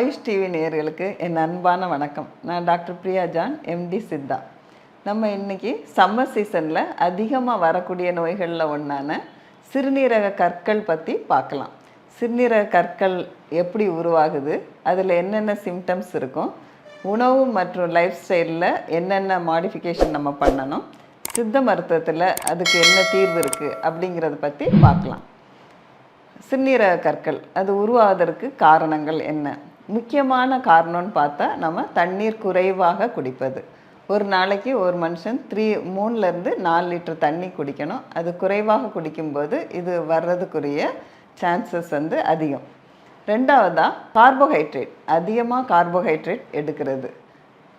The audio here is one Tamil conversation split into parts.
ஆயுஷ் டிவி நேயர்களுக்கு என் அன்பான வணக்கம். நான் doctor Priya John MD Siddha. நம்ம இன்னைக்கு சம்மர் சீசனில் அதிகமாக வரக்கூடிய நோய்களில் ஒன்றான சிறுநீரக கற்கள் பற்றி பார்க்கலாம். சிறுநீரக கற்கள் எப்படி உருவாகுது? அதில் என்னென்ன சிம்டம்ஸ் இருக்கும்? உணவு மற்றும் லைஃப் ஸ்டைலில் என்னென்ன மாடிஃபிகேஷன் நம்ம பண்ணணும்? சித்த மருத்துவத்தில் அதுக்கு என்ன தீர்வு இருக்குது அப்படிங்கிறத பற்றி பார்க்கலாம். சிறுநீரக கற்கள் அது உருவாவதற்கு காரணங்கள் என்ன? முக்கியமான காரணம்னு பார்த்தா நம்ம தண்ணீர் குறைவாக குடிப்பது. ஒரு நாளைக்கு ஒரு மனுஷன் த்ரீ மூணுலேருந்து நாலு லிட்டர் தண்ணி குடிக்கணும். அது குறைவாக குடிக்கும்போது இது வர்றதுக்குரிய சான்சஸ் வந்து அதிகம். ரெண்டாவதாக கார்போஹைட்ரேட் அதிகமாக கார்போஹைட்ரேட் எடுக்கிறது.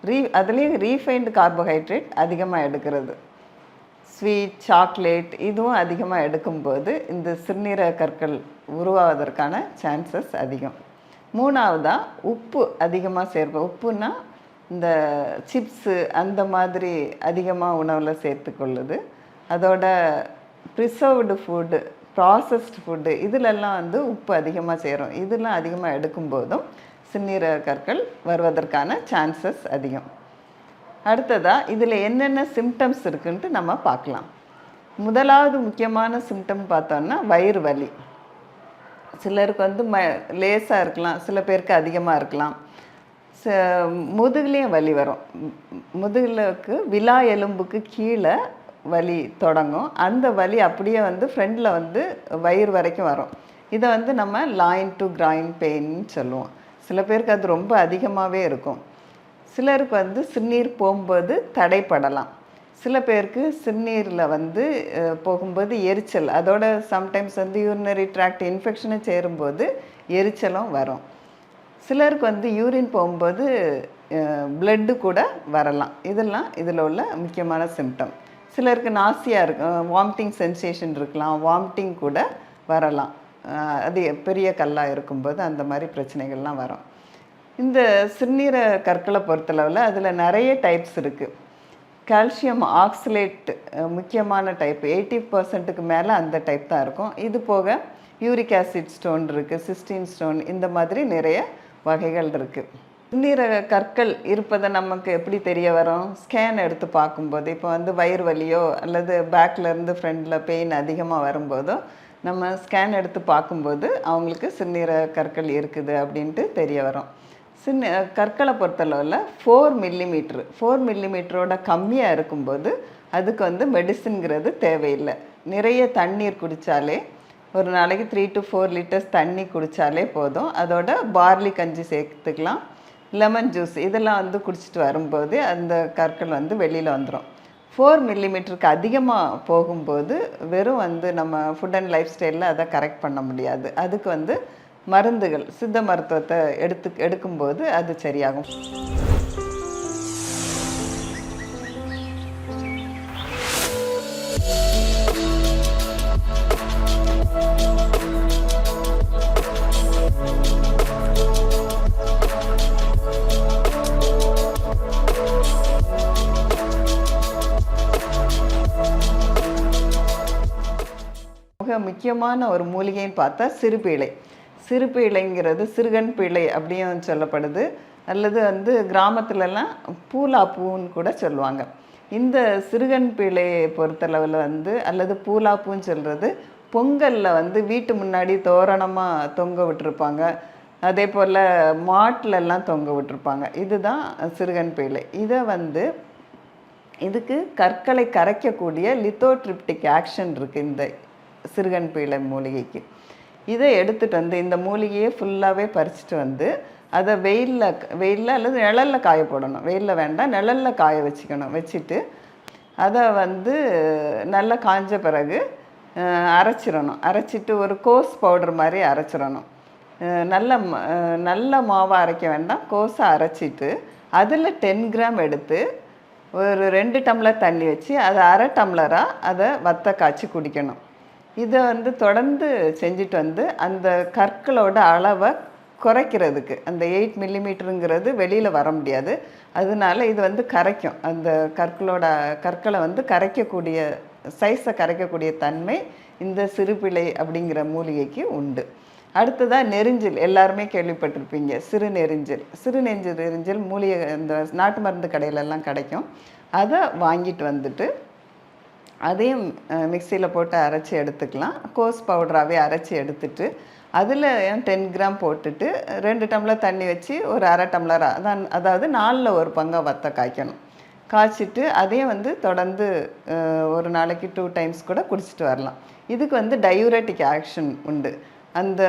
ரீ அதுலேயும் ரீஃபைண்டு கார்போஹைட்ரேட் அதிகமாக எடுக்கிறது. ஸ்வீட் சாக்லேட் இதுவும் அதிகமாக எடுக்கும்போது இந்த சிறுநீரக கற்கள் உருவாவதற்கான சான்சஸ் அதிகம். மூணாவதாக உப்பு அதிகமாக சேர்ப்போம் உப்புனா இந்த சிப்ஸு அந்த மாதிரி அதிகமாக உணவில் சேர்த்துக்கொள்ளுது. அதோட ப்ரிசர்வ்டு ஃபுட்டு ப்ராசஸ்டு ஃபுட்டு இதிலெல்லாம் வந்து உப்பு அதிகமாக சேரும். இதெல்லாம் அதிகமாக எடுக்கும்போதும் சிறுநீரக கற்கள் வருவதற்கான சான்சஸ் அதிகம். அடுத்ததாக இதில் என்னென்ன சிம்டம்ஸ் இருக்குன்ட்டு நம்ம பார்க்கலாம். முதலாவது முக்கியமான சிம்டம் பார்த்தோன்னா வயிறு வலி. சிலருக்கு வந்து ம லேசாக இருக்கலாம் சில பேருக்கு அதிகமாக இருக்கலாம். ச முதுகுலேயும் வலி வரும். முதுகுலுக்கு விலா எலும்புக்கு கீழே வலி தொடங்கும். அந்த வலி அப்படியே வந்து ஃப்ரண்டில் வந்து வயிறு வரைக்கும் வரும். இதை வந்து நம்ம லாயின் டு கிராயின் பெயின்னு சொல்லுவோம். சில பேருக்கு அது ரொம்ப அதிகமாகவே இருக்கும். சிலருக்கு வந்து சிறுநீர் போகும்போது தடைப்படலாம். சில பேருக்கு சிறுநீரில் வந்து போகும்போது எரிச்சல். அதோட சம்டைம்ஸ் வந்து யூரினரி ட்ராக்ட் இன்ஃபெக்ஷனும் சேரும்போது எரிச்சலும் வரும். சிலருக்கு வந்து யூரின் போகும்போது பிளட்டு கூட வரலாம். இதெல்லாம் இதில் உள்ள முக்கியமான சிம்டம் சிலருக்கு நாசியாக இருக்கும் வாமிட்டிங் சென்சேஷன் இருக்கலாம். வாமிட்டிங் கூட வரலாம். அது பெரிய கல்லாக இருக்கும்போது அந்த மாதிரி பிரச்சனைகள்லாம் வரும். இந்த சிறுநீர கற்களை பொறுத்தளவில் அதில் நிறைய டைப்ஸ் இருக்குது கால்சியம் ஆக்சிலேட் முக்கியமான டைப் எயிட்டி பர்சன்ட்டுக்கு மேலே அந்த டைப் தான் இருக்கும். இது போக யூரிக் ஆசிட் ஸ்டோன் இருக்குது சிஸ்டின் ஸ்டோன் இந்த மாதிரி நிறைய வகைகள் இருக்குது சிறுநீரக கற்கள் இருப்பதை நமக்கு எப்படி தெரிய வரும்? ஸ்கேன் எடுத்து பார்க்கும்போது இப்போ வந்து வயிறு வலியோ அல்லது பேக்ல இருந்து ஃப்ரண்டில் பெயின் அதிகமாக வரும்போதோ நம்ம ஸ்கேன் எடுத்து பார்க்கும்போது அவங்களுக்கு சிறுநீரக கற்கள் இருக்குது அப்படின்ட்டு தெரிய வரும். சின்ன கற்களை பொறுத்தளவில் ஃபோர் மில்லிமீட்ரு ஃபோர் மில்லிமீட்டரோட கம்மியாக இருக்கும்போது அதுக்கு வந்து மெடிசின்ங்கிறது தேவையில்லை. நிறைய தண்ணீர் குடித்தாலே ஒரு நாளைக்கு த்ரீ டு ஃபோர் லிட்டர்ஸ் தண்ணி குடித்தாலே போதும். அதோட பார்லி கஞ்சி சேர்த்துக்கலாம். லெமன் ஜூஸ் இதெல்லாம் வந்து குடிச்சிட்டு வரும்போது அந்த கற்கள் வந்து வெளியில் வந்துடும் ஃபோர் மில்லிமீட்டருக்கு அதிகமாக போகும்போது வெறும் வந்து நம்ம ஃபுட் அண்ட் லைஃப் ஸ்டைலில் அதை கரெக்ட் பண்ண முடியாது. அதுக்கு வந்து மருந்துகள் சித்த மருத்துவத்தை எடுத்து எடுக்கும்போது அது சரியாகும். மிக முக்கியமான ஒரு மூலிகைன்னு பார்த்தா சிறுபீளை சிறுபீளைங்கிறது சிறுகன் பிள்ளை அப்படியும் சொல்லப்படுது. அல்லது வந்து கிராமத்துலலாம் பூலா பூன்னு கூட சொல்லுவாங்க. இந்த சிறுகன் பிள்ளையை பொறுத்தளவில் வந்து அல்லது பூலா பூன்னு சொல்கிறது பொங்கலில் வந்து வீட்டு முன்னாடி தோரணமாக தொங்க விட்டுருப்பாங்க. அதே போல் மாட்டிலெல்லாம் தொங்க விட்டுருப்பாங்க. இதுதான் சிறுகன் பிள்ளை. இதை வந்து இதுக்கு கற்களை கரைக்கக்கூடிய லித்தோட்ரிப்டிக் ஆக்ஷன் இருக்குது இந்த சிறுகன் பிள்ளை மூலிகைக்கு. இதை எடுத்துகிட்டு வந்து இந்த மூலிகையை ஃபுல்லாகவே பறிச்சுட்டு வந்து அதை வெயிலில் வெயிலில் அல்லது நிழலில் காய போடணும். வெயிலில் வேண்டாம் நிழலில் காய வச்சுக்கணும். வச்சுட்டு அதை வந்து நல்லா காஞ்ச பிறகு அரைச்சிடணும். அரைச்சிட்டு ஒரு கோஸ் பவுடர் மாதிரி அரைச்சிடணும். நல்ல நல்ல மாவாக அரைக்க வேண்டாம். கோஸை அரைச்சிட்டு அதில் டென் கிராம் எடுத்து ஒரு ரெண்டு டம்ளர் தண்ணி வச்சு அதை அரை டம்ளராக அதை வத்த காய்ச்சி குடிக்கணும். இதை வந்து தொடர்ந்து செஞ்சுட்டு வந்து அந்த கற்களோட அளவை குறைக்கிறதுக்கு அந்த எயிட் மில்லிமீட்டருங்கிறது வெளியில் வர முடியாது. அதனால இது வந்து கரைக்கும். அந்த கற்களோட கற்களை வந்து கரைக்கக்கூடிய சைஸை கரைக்கக்கூடிய தன்மை இந்த சிறுபிள்ளை அப்படிங்கிற மூலிகைக்கு உண்டு. அடுத்ததாக நெரிஞ்சில். எல்லாருமே கேள்விப்பட்டிருப்பீங்க. சிறு நெரிஞ்சில். சிறு நெஞ்சு நெரிஞ்சில் மூலிகை இந்த நாட்டு மருந்து கடையிலெல்லாம் கிடைக்கும். அதை வாங்கிட்டு வந்துட்டு அதையும் மிக்சியில் போட்டு அரைச்சி எடுத்துக்கலாம். கோஸ் பவுடராகவே அரைச்சி எடுத்துட்டு அதில் டென் கிராம் போட்டுட்டு ரெண்டு டம்ளர் தண்ணி வச்சு ஒரு அரை டம்ளர் அதான் அதாவது நாலில் ஒரு பங்கை வத்த காய்க்கணும். காய்ச்சிட்டு அதையும் வந்து தொடர்ந்து ஒரு நாளைக்கு டூ டைம்ஸ் கூட குடிச்சிட்டு வரலாம். இதுக்கு வந்து டயூரட்டிக் ஆக்ஷன் உண்டு. அந்த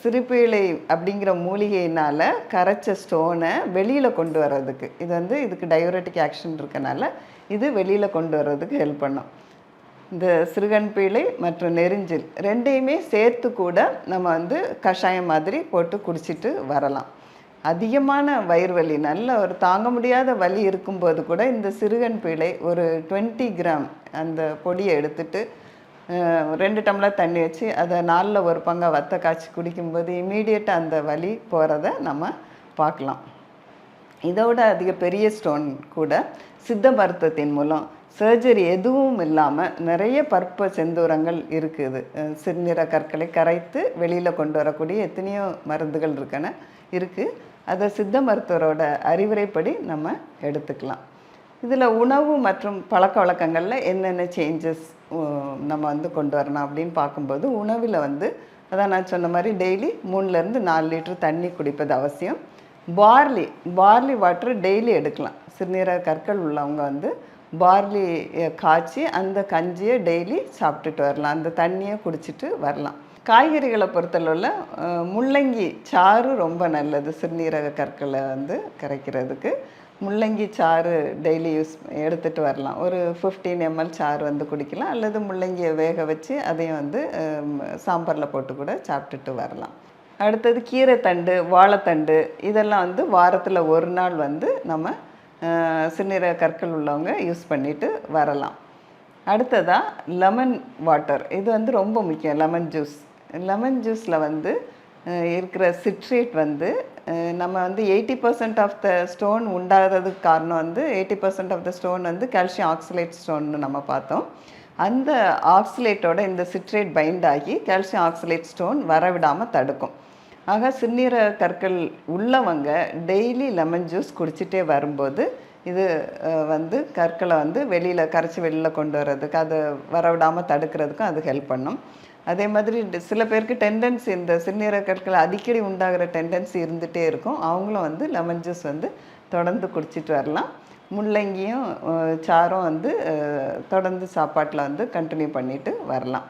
சிறுபீளை அப்படிங்கிற மூலிகையினால் கரைச்ச ஸ்டோனை வெளியில் கொண்டு வர்றதுக்கு. இது வந்து இதுக்கு டயோரட்டிக் ஆக்ஷன் இருக்கனால இது வெளியில் கொண்டு வர்றதுக்கு ஹெல்ப் பண்ணும். இந்த சிறுகன் பீளை மற்றும் நெரிஞ்சில் ரெண்டையுமே சேர்த்து கூட நம்ம வந்து கஷாயம் மாதிரி போட்டு குடிச்சிட்டு வரலாம். அதிகமான வயிறு வலி நல்ல ஒரு தாங்க முடியாத வலி இருக்கும்போது கூட இந்த சிறுகன் பீளை ஒரு 20 கிராம் அந்த பொடியை எடுத்துகிட்டு ரெண்டு டம்ளர் தண்ணி வச்சு அதை நாலில் ஒரு பங்கா வத்த காய்ச்சி குடிக்கும்போது இமீடியட்டாக அந்த வலி போகிறத நம்ம பார்க்கலாம். இதோட அதிக பெரிய ஸ்டோன் கூட சித்த மருத்துவத்தின் மூலம் சர்ஜரி எதுவும் இல்லாமல் நிறைய பற்ப செந்தூரங்கள் இருக்குது. அஹ் சிறுநீர கற்களை கரைத்து வெளியில் கொண்டு வரக்கூடிய எத்தனையோ மருந்துகள் இருக்கன இருக்குது அதை சித்த மருத்துவரோட அறிவுரைப்படி நம்ம எடுத்துக்கலாம். இதில் உணவு மற்றும் பழக்க வழக்கங்களில் என்னென்ன சேஞ்சஸ் நம்ம வந்து கொண்டு வரணும் அப்படின்னு பார்க்கும்போது உணவில் வந்து அதான் நான் சொன்ன மாதிரி டெய்லி மூணுலேருந்து நாலு லிட்டர் தண்ணி குடிப்பது அவசியம். பார்லி பார்லி வாட்டர் டெய்லி எடுக்கலாம். சிறுநீரக கற்கள் உள்ளவங்க வந்து பார்லி காய்ச்சி அந்த கஞ்சியை டெய்லி சாப்பிட்டுட்டு வரலாம். அந்த தண்ணியை குடிச்சிட்டு வரலாம். காய்கறிகளை பொறுத்தளவில் முள்ளங்கி சாறு ரொம்ப நல்லது. சிறுநீரக கற்களை வந்து கரைக்கிறதுக்கு. முள்ளங்கி சாறு டெய்லி யூஸ் எடுத்துகிட்டு வரலாம். ஒரு ஃபிஃப்டீன் எம்எல் சாறு வந்து குடிக்கலாம். அல்லது முள்ளங்கியை வேக வச்சு அதையும் வந்து சாம்பாரில் போட்டு கூட சாப்பிட்டுட்டு வரலாம். அடுத்தது கீரைத்தண்டு வாழைத்தண்டு இதெல்லாம் வந்து வாரத்தில் ஒரு நாள் வந்து நம்ம அஹ், கற்கள் உள்ளவங்க யூஸ் பண்ணிட்டு வரலாம். அடுத்ததாக லெமன் வாட்டர் இது வந்து ரொம்ப முக்கியம். லெமன் ஜூஸ் லெமன் ஜூஸில் வந்து இருக்கிற சிட்ரேட் வந்து நம்ம வந்து eighty percent of the stone உண்டாகிறதுக்கு காரணம் வந்து eighty percent of the stone வந்து கால்சியம் ஆக்சிலேட் ஸ்டோன்னு நம்ம பார்த்தோம். அந்த ஆக்சிலேட்டோட இந்த சிட்ரேட் பைண்ட் ஆகி கால்சியம் ஆக்சிலேட் ஸ்டோன் வரவிடாமல் தடுக்கும். ஆக சிறுநீர கற்கள் உள்ளவங்க டெய்லி லெமன் ஜூஸ் குடிச்சிட்டே வரும்போது இது வந்து கற்களை வந்து வெளியில் கரைச்சி வெளியில் கொண்டு வர்றதுக்கு அது வரவிடாமல் தடுக்கிறதுக்கும் அது ஹெல்ப் பண்ணும். அதே மாதிரி சில பேருக்கு டெண்டன்சி இந்த சிறுநீரகற்கள் அடிக்கடி உண்டாகிற டெண்டன்சி இருந்துகிட்டே இருக்கும். அவங்களும் வந்து லெமன் ஜூஸ் வந்து தொடர்ந்து குடிச்சிட்டு வரலாம். முள்ளங்கியும் சாரும் வந்து தொடர்ந்து சாப்பாட்டில் வந்து கண்டினியூ பண்ணிட்டு வரலாம்.